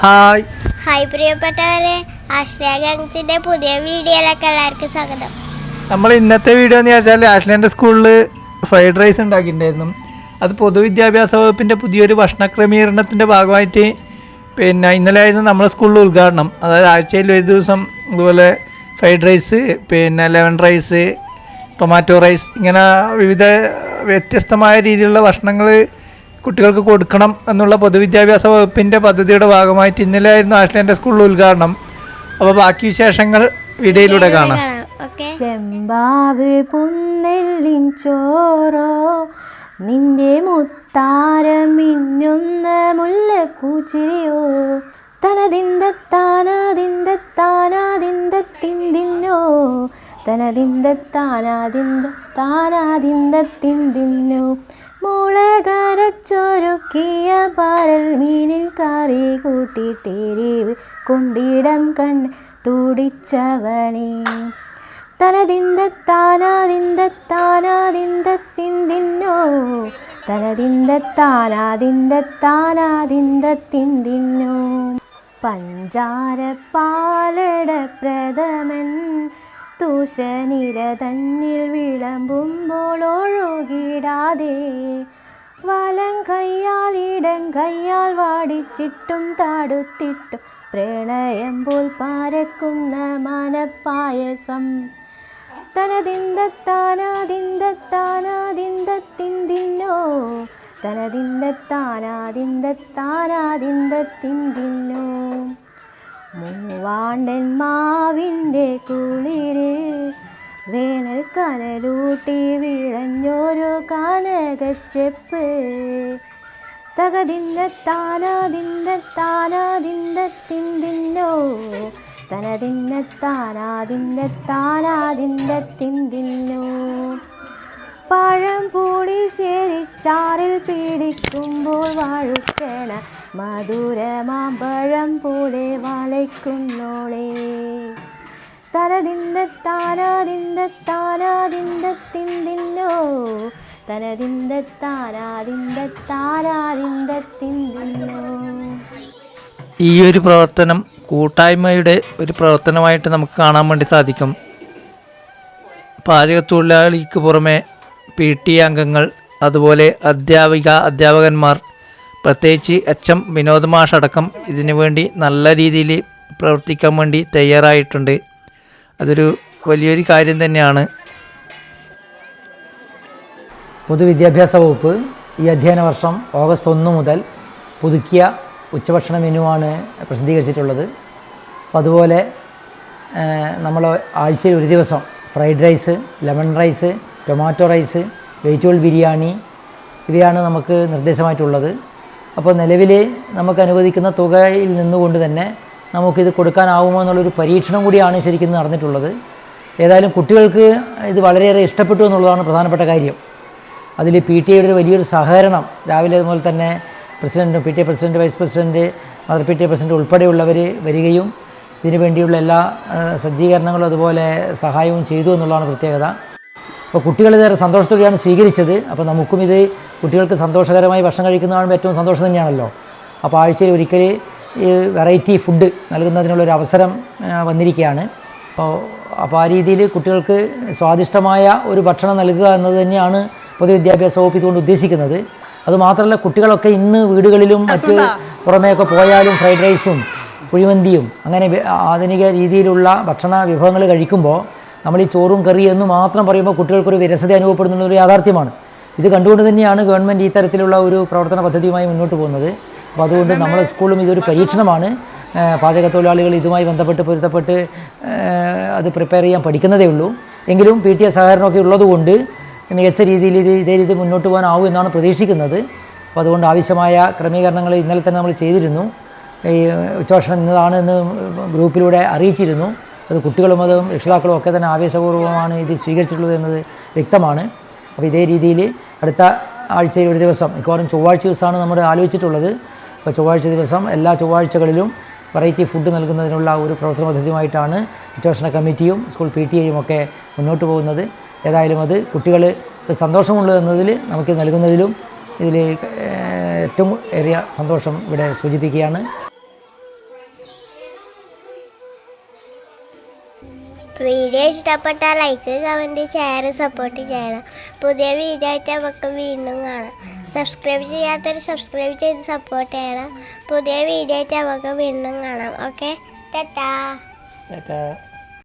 Hi. Hi പ്രിയപ്പെട്ടവരെ ആശ്രയ ഗാങ്സിന്റെ പുതിയ വീഡിയോയിലേക്ക് എല്ലാവർക്കും സ്വാഗതം. നമ്മൾ ഇന്നത്തെ വീഡിയോ എന്ന് വെച്ചാൽ ആഷ്ലാൻഡ് സ്കൂളിൽ ഫ്രൈഡ് റൈസ് ഉണ്ടാക്കിയിട്ടുണ്ടായിരുന്നു. അത് പൊതുവിദ്യാഭ്യാസ വകുപ്പിന്റെ പുതിയൊരു ഭക്ഷണ ക്രമീകരണത്തിന്റെ ഭാഗമായിട്ട് പിന്നെ ഇന്നലെ ആയിരുന്നു നമ്മുടെ സ്കൂളിൽ ഉദ്ഘാടനം. അതായത് ആഴ്ചയിൽ ഒരു ദിവസം ഇതുപോലെ ഫ്രൈഡ് റൈസ് പിന്നെ ലെമൺ റൈസ് ടൊമാറ്റോ റൈസ് ഇങ്ങനെ വിവിധ വ്യത്യസ്തമായ രീതിയിലുള്ള ഭക്ഷണങ്ങൾ കുട്ടികൾക്ക് കൊടുക്കണം എന്നുള്ള പൊതുവിദ്യാഭ്യാസ വകുപ്പിന്റെ പദ്ധതിയുടെ ഭാഗമായിട്ട് ഇന്നലെ ആയിരുന്നു ആഷ്ലാൻഡ് സ്കൂളിൽ ഉദ്ഘാടനം. അപ്പോൾ ബാക്കി വിശേഷങ്ങൾ വീഡിയോയിലൂടെ കാണാം. ഓക്കെ. ചെമ്പാവ് പുന്നെല്ലിൻ ചോറോ നിന്റെ മുത്താരം മിന്നുന്ന മുല്ലപ്പൂച്ചിരിയോ? തനതിന്തത്താനാതിന്തത്താനാതിന്തത്തിന്തിന്നോ തനതിന്തത്താനാതിന്തത്താനാതിന്തത്തിന്തിന്നോ. മുളകരച്ചൊരുക്കിയ പാരൽ മീനിൽ കറി കൂട്ടിട്ടെരിവ് കൊണ്ടിടം കണ്ട് തുടിച്ചവനേ. തനതിന്തത്താനാതിന്തത്താനാതിന്തത്തിന്തിന്നോ. തനതിന്തത്താനാതിന്തത്താനാതിന്തത്തിന്തിന്നോ. പഞ്ചാര പാലട പ്രഥമൻ തൂശനില തന്നിൽ വിളമ്പുമ്പോൾ ഒഴുകിടാതെ വലം കയ്യാൽ ഇടം കയ്യാൽ വാടിച്ചിട്ടും താടുത്തിട്ടും പ്രണയം പോൽ പാരക്കുന്ന മനപ്പായസം. തനതിന്തത്താനാതിന്തത്താനാതിന്തത്തിന്തിന്നോ? തനതിന്തത്താനാതിന്തത്താനാതിന്തത്തിന്തിന്നോ? മൂവാണ്ടൻ മാവിന്റെ കുളിര് വേനൽ കനലൂട്ടി വിളഞ്ഞൊരു കനകച്ചെപ്പ് തകതിന്നത്താനാതിന്തത്താനാതിന്തത്തിന്തിന്നോ തിന്തിന്നോ പഴം പൂളിശ്ശേരിച്ചാറിൽ പിടിക്കുമ്പോൾ വാഴുക്കണ മധുരമാമ്പഴം പോലെ വലയ്ക്കുന്നോളേ. തനതിന്തത്താനാതിന്തത്താനാതിന്തത്തിന്തിന്നോ തനതിന്തത്താനാതിന്തത്താനാതിന്തത്തിന്തിന്നോ ഈ ഒരു പ്രവർത്തനം കൂട്ടായ്മയുടെ ഒരു പ്രവർത്തനമായിട്ട് നമുക്ക് കാണാൻ വേണ്ടി സാധിക്കും. പാചകത്തൊഴിലാളിക്ക് പുറമെ പി ടി അംഗങ്ങൾ അതുപോലെ അധ്യാപിക അധ്യാപകന്മാർ പ്രത്യേകിച്ച് എച്ച് എം വിനോദ് മാഷ് അടക്കം ഇതിനു വേണ്ടി നല്ല രീതിയിൽ പ്രവർത്തിക്കാൻ വേണ്ടി തയ്യാറായിട്ടുണ്ട്. അതൊരു വലിയൊരു കാര്യം തന്നെയാണ്. പൊതുവിദ്യാഭ്യാസ വകുപ്പ് ഈ അധ്യയന വർഷം ഓഗസ്റ്റ് ഒന്ന് മുതൽ പുതുക്കിയ ഉച്ചഭക്ഷണ മെനുവാണ് പ്രസിദ്ധീകരിച്ചിട്ടുള്ളത്. അപ്പോൾ അതുപോലെ നമ്മൾ ആഴ്ചയിൽ ഒരു ദിവസം fried rice lemon rice tomato rice vegetable biryani ഇവയാണ് നമുക്ക് നിർദ്ദേശമായിട്ടുള്ളത്. അപ്പോൾ നിലവിൽ നമുക്ക് അനുവദിക്കുന്ന തുകയിൽ നിന്നുകൊണ്ട് തന്നെ നമുക്കിത് കൊടുക്കാനാവുമോ എന്നുള്ളൊരു പരീക്ഷണം കൂടിയാണ് ശരിക്കും നടന്നിട്ടുള്ളത്. ഏതായാലും കുട്ടികൾക്ക് ഇത് വളരെയേറെ ഇഷ്ടപ്പെട്ടു എന്നുള്ളതാണ് പ്രധാനപ്പെട്ട കാര്യം. അതിൽ പി ടി എയുടെ ഒരു വലിയൊരു സഹകരണം രാവിലെ അതുപോലെ തന്നെ പ്രസിഡന്റും P T A president vice president mother P T A president ഉൾപ്പെടെയുള്ളവർ വരികയും ഇതിനു വേണ്ടിയുള്ള എല്ലാ സജ്ജീകരണങ്ങളും അതുപോലെ സഹായവും ചെയ്തു എന്നുള്ളതാണ് പ്രത്യേകത. അപ്പോൾ കുട്ടികൾ ഇതേറെ സന്തോഷത്തോടെയാണ് സ്വീകരിച്ചത്. അപ്പോൾ നമുക്കും ഇത് കുട്ടികൾക്ക് സന്തോഷകരമായി ഭക്ഷണം കഴിക്കുന്നതാണ് ഏറ്റവും സന്തോഷം തന്നെയാണല്ലോ. അപ്പോൾ ആഴ്ചയിൽ ഒരിക്കൽ ഈ വെറൈറ്റി ഫുഡ് നൽകുന്നതിനുള്ളൊരു അവസരം വന്നിരിക്കുകയാണ്. അപ്പോൾ അപ്പോൾ ആ രീതിയിൽ കുട്ടികൾക്ക് സ്വാദിഷ്ടമായ ഒരു ഭക്ഷണം നൽകുക എന്നത് തന്നെയാണ് പൊതുവിദ്യാഭ്യാസ വകുപ്പ് ഇതുകൊണ്ട് ഉദ്ദേശിക്കുന്നത്. അതുമാത്രമല്ല കുട്ടികളൊക്കെ ഇന്ന് വീടുകളിലും മറ്റ് പുറമേയൊക്കെ പോയാലും ഫ്രൈഡ് റൈസും കുഴിമന്തിയും അങ്ങനെ ആധുനിക രീതിയിലുള്ള ഭക്ഷണ വിഭവങ്ങൾ കഴിക്കുമ്പോൾ നമ്മൾ ഈ ചോറും കറിയും എന്ന് മാത്രം പറയുമ്പോൾ കുട്ടികൾക്കൊരു വിരസത അനുഭവപ്പെടുന്നുള്ളൊരു യാഥാർത്ഥ്യമാണ്. ഇത് കണ്ടുകൊണ്ട് തന്നെയാണ് ഗവൺമെന്റ് ഈ തരത്തിലുള്ള ഒരു പ്രവർത്തന പദ്ധതിയുമായി മുന്നോട്ട് പോകുന്നത്. അപ്പോൾ അതുകൊണ്ട് നമ്മളെ സ്കൂളും ഇതൊരു പരീക്ഷണമാണ്. പാചക പാചകത്തൊഴിലാളികൾ ഇതുമായി ബന്ധപ്പെട്ട് പൊരുത്തപ്പെട്ട് അത് പ്രിപ്പയർ ചെയ്യാൻ പഠിക്കുന്നതേ ഉള്ളൂ. എങ്കിലും പി ടി എ സഹകരണമൊക്കെ ഉള്ളതുകൊണ്ട് മികച്ച രീതിയിൽ ഇത് ഇതേ രീതി മുന്നോട്ട് പോകാനാവും എന്നാണ് പ്രതീക്ഷിക്കുന്നത്. അപ്പോൾ അതുകൊണ്ട് ആവശ്യമായ ക്രമീകരണങ്ങൾ ഇന്നലെ തന്നെ നമ്മൾ ചെയ്തിരുന്നു. ഈ ഉച്ചഭക്ഷണം ഇന്നതാണ് എന്ന് ഗ്രൂപ്പിലൂടെ അറിയിച്ചിരുന്നു. അത് കുട്ടികളും അതും രക്ഷിതാക്കളും ഒക്കെ തന്നെ ആവേശപൂർവമാണ് ഇത് സ്വീകരിച്ചിട്ടുള്ളത് എന്നത് വ്യക്തമാണ്. അപ്പോൾ ഇതേ രീതിയിൽ അടുത്ത ആഴ്ചയിൽ ഒരു ദിവസം. മിക്കവാറും ചൊവ്വാഴ്ച ദിവസമാണ് നമ്മൾ ആലോചിച്ചിട്ടുള്ളത്. അപ്പോൾ ചൊവ്വാഴ്ച ദിവസം എല്ലാ ചൊവ്വാഴ്ചകളിലും വെറൈറ്റി ഫുഡ് നൽകുന്നതിനുള്ള ഒരു പ്രവർത്തന പദ്ധതിയുമായിട്ടാണ് ഉച്ചഭക്ഷണ കമ്മിറ്റിയും സ്കൂൾ പി ടി എയും ഒക്കെ മുന്നോട്ട് പോകുന്നത്. ഏതായാലും അത് കുട്ടികൾ സന്തോഷമുള്ളൂ എന്നതിൽ നമുക്ക് നൽകുന്നതിലും ഇതിൽ ഏറ്റവും ഏറിയ സന്തോഷം ഇവിടെ സൂചിപ്പിക്കുകയാണ്. വീഡിയോ ഇഷ്ടപ്പെട്ടാൽ ലൈക്ക് കമന്റ് ഷെയർ സപ്പോർട്ട് ചെയ്യണം. പുതിയ വീഡിയോ ആയിട്ട് നമുക്ക് വീണ്ടും കാണാം. സബ്സ്ക്രൈബ് ചെയ്യാത്തവർ സബ്സ്ക്രൈബ് ചെയ്ത് സപ്പോർട്ട് ചെയ്യണം. പുതിയ വീഡിയോ ആയിട്ട് നമുക്ക് വീണ്ടും കാണാം. ഓക്കെ ടാറ്റാ ടാറ്റാ